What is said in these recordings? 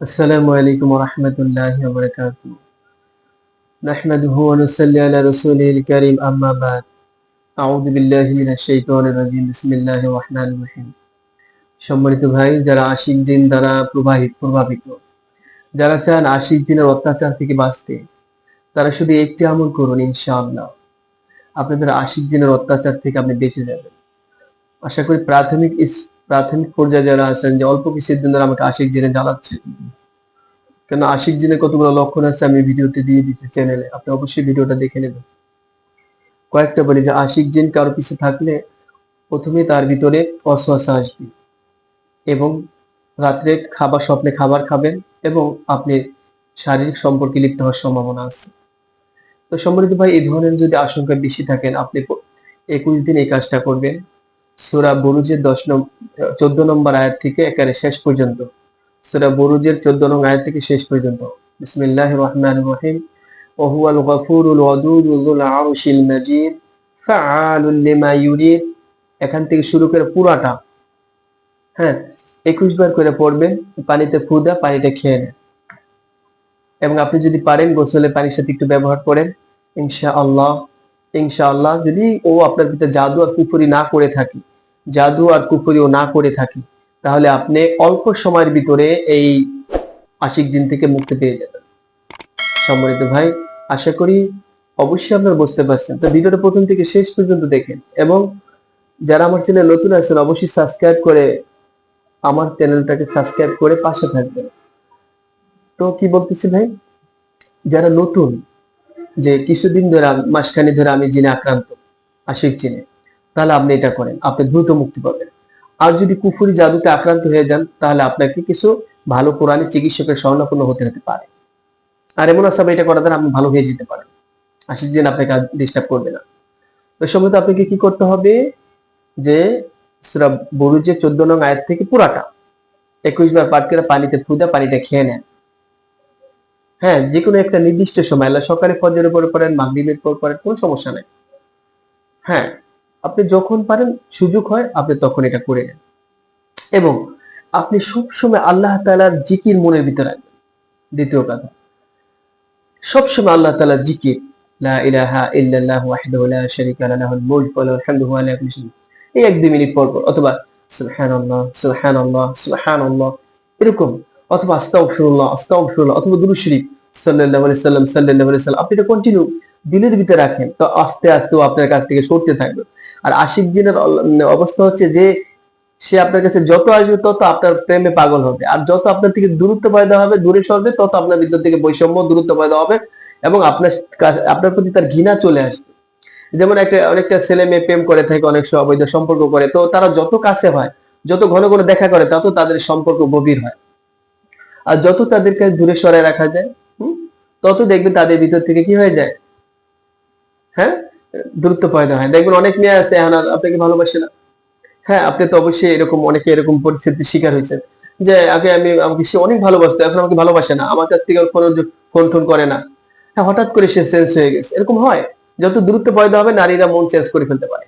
السلام عليكم ورحمة الله وبركاته نحمده ونصلي على رسوله الكريم أما بعد أعوذ بالله من الشيطان الرجيم بسم الله الرحمن الرحيم সম্মানিত ভাই যারা আশিক জিন দ্বারা প্রবাহিত প্রভাবিত যারা চান আশিক জিনের অত্যাচার থেকে বাঁচতে তারা শুধু একটি আমল করুন ইনশাআল্লাহ আপনাদের আশিক জিনের অত্যাচার থেকে আপনি বেঁচে যাবেন আশা করি প্রাথমিক ইস- প্রাথমিক পর্যায়ে যারা আছেন যে অল্প কিছুর দিন ধরে আমাকে আশিক জিনে জ্বালাচ্ছে। কেন আশিক জিনের কতগুলো লক্ষণ আছে আমি ভিডিওতে দিয়ে দিচ্ছি চ্যানেলে আপনি অবশ্যই ভিডিওটা দেখে নেবেন। কয়েকটা বলি যে আশিক জিন কারও পিছে থাকলে প্রথমে তার ভিতরে অশ্বাসা আসবে এবং রাত্রে খাবার, স্বপ্নে খাবার খাবেন এবং আপনি শারীরিক সম্পর্কে লিপ্ত হওয়ার সম্ভাবনা আছে। তো সম্মানিত ভাই, এই ধরনের যদি আশঙ্কা বেশি থাকেন, আপনি একুশ দিন এই কাজটা করবেন। সুরা বরুজের দশ নম্বর চোদ্দ নম্বর আয়াত থেকে একেবারে শেষ পর্যন্ত সুরা বরুজের চোদ্দ নং আয়াত থেকে শেষ পর্যন্ত বিসমিল্লাহ রহমান রহিম وهو الغفور الودود ذو العرش المجيد فعال لما يريد এখান থেকে শুরু করে পুরাটা হ্যাঁ একুশ বার করে পড়বেন পানিতে ফুদা পানিটা খেয়ে নেন এবং আপনি যদি পারেন গোসলে পানির সাথে একটু ব্যবহার করেন ইনশা আল্লাহ ইনশা আল্লাহ যদি ও আপনার ভিতরে জাদু আর কুফুরি না করে থাকি, জাদু আর কুফুরি ও না করে থাকি, তাহলে আপনি অল্প সময়ের ভিতরে এই আশিক দিন থেকে মুক্তি পেয়ে যাবেন। সম্মানিত ভাই, আশা করি অবশ্যই আপনারা বুঝতে পারছেন। তো ভিডিওটা প্রথম থেকে শেষ পর্যন্ত দেখেন এবং যারা আমার চ্যানেল নতুন আছেন, অবশ্যই সাবস্ক্রাইব করে আমার চ্যানেলটাকে সাবস্ক্রাইব করে পাশে থাকবেন। তো কি বলতেছি ভাই? যারা নতুন যে কিছুদিন ধরে মাসখানি ধরে আমি জিনে আক্রান্ত, আশিক জিনে। তাহলে আপনি এটা করেন, আপনি দ্রুত মুক্তি পাবেন। আর যদি কুফুরি জাদুতে আক্রান্ত হয়ে যান, তাহলে আপনাকে কিছু ভালো কোরআনের চিকিৎসকের স্বর্ণাপন্ন হতে হতে পারে। আর এমন আসবে এটা করা দ্বারা আপনি ভালো হয়ে যেতে পারেন। আশিক জিন আপনাকে ডিস্টার্ব করবে না। তো সময় তো আপনাকে কি করতে হবে? যে বরুজের চোদ্দ নং আয়াত থেকে পুরাটা। একুশ বার পাঠ করে পানিতে ফুদা পানিটা খেয়ে নেন। হ্যাঁ যে কোনো একটা নির্দিষ্ট সময়, আল্লাহ সকালে ফজরের পরে পড়েন, মাগরিবের পর পড়েন, কোনো সমস্যা নেই। হ্যাঁ আপনি যখন পারেন, সুযোগ হয়, আপনি তখন এটা করে নেন। এবং আপনি সবসময় আল্লাহ তাআলার জিকির মনের ভিতরে রাখবেন। দ্বিতীয় কথা, সবসময় আল্লাহ তাআলার জিকির, লা ইলাহা ইল্লাল্লাহ ওয়াহদাহু লা শারীকা মুলকু ওয়া হামদু ওয়া কুল্লি এই এক দুই মিনিট পর পর, অথবা সুবহানাল্লাহ সুবহানাল্লাহ সুবহানাল্লাহ, এরকম অথবা আস্তাগফিরুল্লাহ আস্তাগফিরুল্লাহ অথবা দুরূদ শরীফ আলাইহি সাল্লাম আলাইহি সাল্লাম, আপনি এটা কন্টিনিউ দিলের ভিতরে রাখেন, তো আস্তে আস্তে ও আপনার কাছ থেকে সরতে থাকবে। আর আশিক জিনের অবস্থা হচ্ছে যে, সে আপনার কাছে যত আসবে তত আপনার প্রেমে পাগল হবে। আর যত আপনার থেকে দূরত্ব পয়দা হবে, দূরে সরবে, তত আপনার ভিতর থেকে বৈষম্য, দূরত্ব পয়দা হবে এবং আপনার আপনার প্রতি তার ঘৃণা চলে আসবে। যেমন একটা, অনেকটা ছেলে মেয়ে প্রেম করে থাকে, অনেক সময় সম্পর্ক করে, তো তারা যত কাছে হয়, যত ঘন ঘন দেখা করে, তত তাদের সম্পর্ক গভীর হয়। আর যত তাদেরকে দূরে সরাই রাখা যায় তত দেখবেন তাদের ভিতর থেকে কি হয়ে যায়? হ্যাঁ? দূরত্ব পয়দা হয়। দেখবেন অনেক মেয়ে আছে, এখন আপনাকে ভালোবাসে না। হ্যাঁ আপনি তো অবশ্যই এরকম, অনেকে এরকম পরিস্থিতির শিকার হয়েছেন। যে আগে আমি আমাকে সে অনেক ভালোবাসতো, এখন আমাকে ভালোবাসে না। আমার কাছ থেকে কোনো ফোন টোন করে না। হ্যাঁ হঠাৎ করে সে চেঞ্জ হয়ে গেছে। এরকম হয়। যত দূরত্ব পয়দা হবে, নারীরা মন চেঞ্জ করে ফেলতে পারে।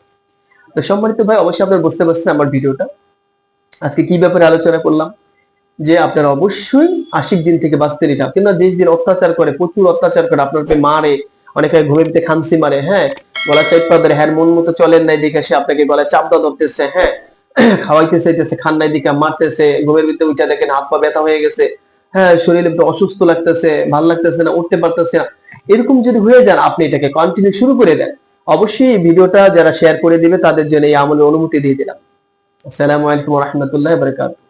তো সম্মানিত ভাই, অবশ্যই আপনারা বুঝতে পারছেন আমার ভিডিওটা। আজকে কি ব্যাপারে আলোচনা করলাম? যে আপনারা অবশ্যই আশিক দিন থেকে বাঁচতে নিতে হবে। কিন্তু যে দিন অত্যাচার করে, প্রচুর অত্যাচার করে, আপনাকে মারে, অনেকে ঘুমেতে খামসি মারে হ্যাঁ? গলা চাপ ধরে হ্যাঁ মন মতো চলেন নাই দেখে সে আপনাকে গলায় চাপ দা ধরতেছে হ্যাঁ? খাওয়াইতে চাইতেছে, খান নাই দিকে মারতেছে, ঘুমের ভিতরে উঠা দেখেন হাত পা ব্যথা হয়ে গেছে হ্যাঁ? শরীরে অসুস্থ লাগতেছে, ভালো লাগতেছে না, উঠতে পারতেছে না। এরকম যদি হয়ে যান, আপনি এটাকে কন্টিনিউ শুরু করে দেন। অবশ্যই এই ভিডিওটা যারা শেয়ার করে দিবে, তাদের জন্য এই আমলের অনুমতি দিয়ে দিলাম। আসসালামু আলাইকুম রহমতুল্লাহ বারকাতুহ।